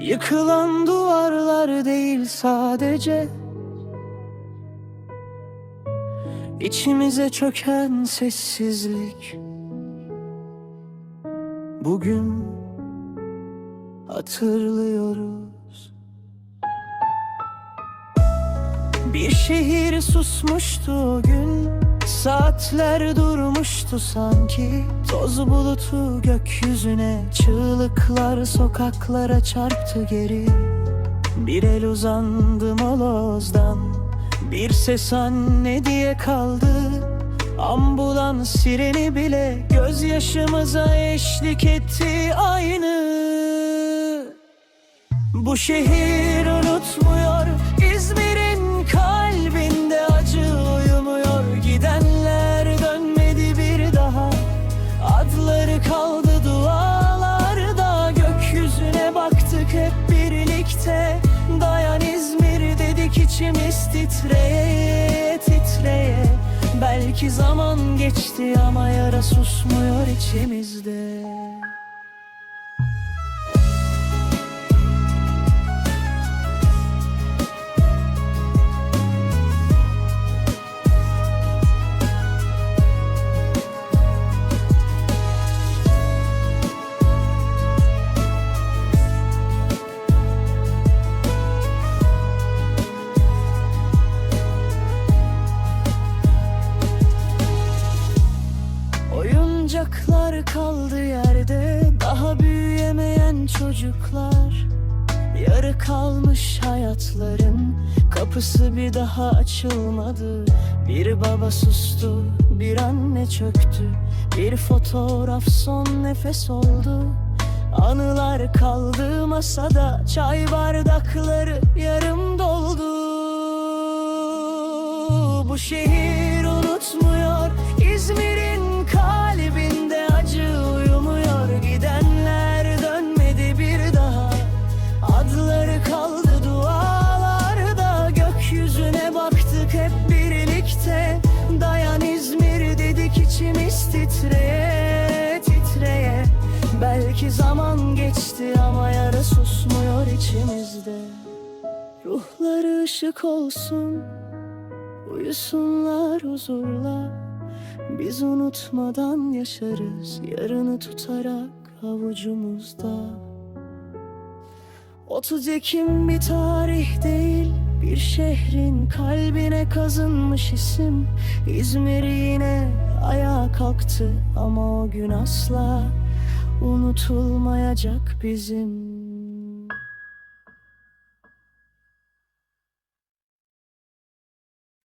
Yıkılan duvarlar değil sadece. İçimize çöken sessizlik. Bugün hatırlıyoruz. Bir şehir susmuştu o gün Saatler durmuştu sanki. Toz bulutu gökyüzüne Çığlıklar sokaklara çarptı geri. Bir el uzandı molozdan Bir ses anne diye kaldı. Ambulans sireni bile Gözyaşımıza eşlik etti aynı. Bu şehir kaldı dualarda. Gökyüzüne baktık hep birlikte. Dayan İzmir dedik içimiz titreye titreye. Belki zaman geçti ama yara susmuyor içimizde Oyuncaklar kaldı yerde. Daha büyüyemeyen çocuklar. Yarı kalmış hayatların. Kapısı bir daha açılmadı. Bir baba sustu Bir anne çöktü. Bir fotoğraf son nefes oldu. Anılar kaldı masada. Çay bardakları yarım doldu. Bu şehir içimizde. Ruhları ışık olsun Uyusunlar huzurla. Biz unutmadan yaşarız Yarını tutarak avucumuzda. 30 Ekim bir tarih değil Bir şehrin kalbine kazınmış isim. İzmir yine ayağa kalktı Ama o gün asla unutulmayacak bizim